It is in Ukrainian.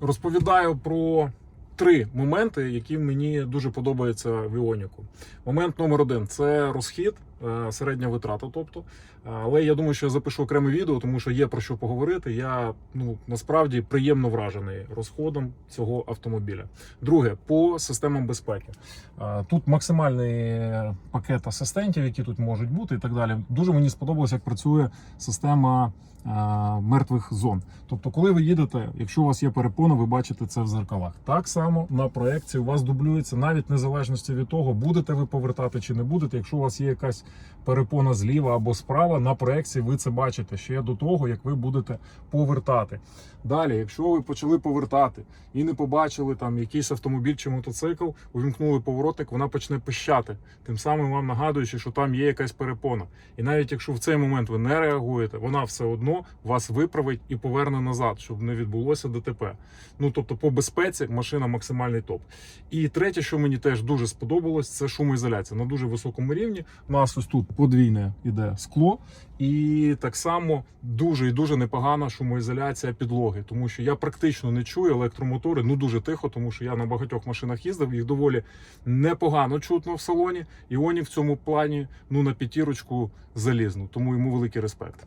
Розповідаю про три моменти, які мені дуже подобаються в Іоніку. Момент номер один це розхід, середня витрата. Тобто, Е, але я думаю, що я запишу окреме відео, тому що є про що поговорити. Я ну насправді приємно вражений розходом цього автомобіля. Друге, по системам безпеки. Е, Тут максимальний пакет асистентів, які тут можуть бути, і так далі. Дуже мені сподобалось, як працює система е, мертвих зон. Тобто, коли ви їдете, якщо у вас є перепона, ви бачите це в зеркалах. Так само на проекції у вас дублюється навіть незалежності від того, будете ви повертати чи не будете. Якщо у вас є якась перепона зліва або справа, на проекції ви це бачите ще до того, як ви будете повертати. Далі, якщо ви почали повертати і не побачили там якийсь автомобіль чи мотоцикл, увімкнули поворотник, вона почне пищати, тим самим вам нагадуючи, що там є якась перепона. І навіть якщо в цей момент ви не реагуєте, вона все одно вас виправить і поверне назад, щоб не відбулося ДТП. Ну тобто, по безпеці машина максимальний топ. І третє, що мені теж дуже сподобалось, це шумоізоляція на дуже високому рівні. У нас ось тут подвійне іде скло, і так само дуже і дуже непогана шумоізоляція підлоги, тому що я практично не чую електромотори. Ну дуже тихо, тому що я на багатьох машинах їздив. Їх доволі непогано чутно в салоні. І Іоні в цьому плані ну на п'ятірочку залізну. Тому йому великий респект.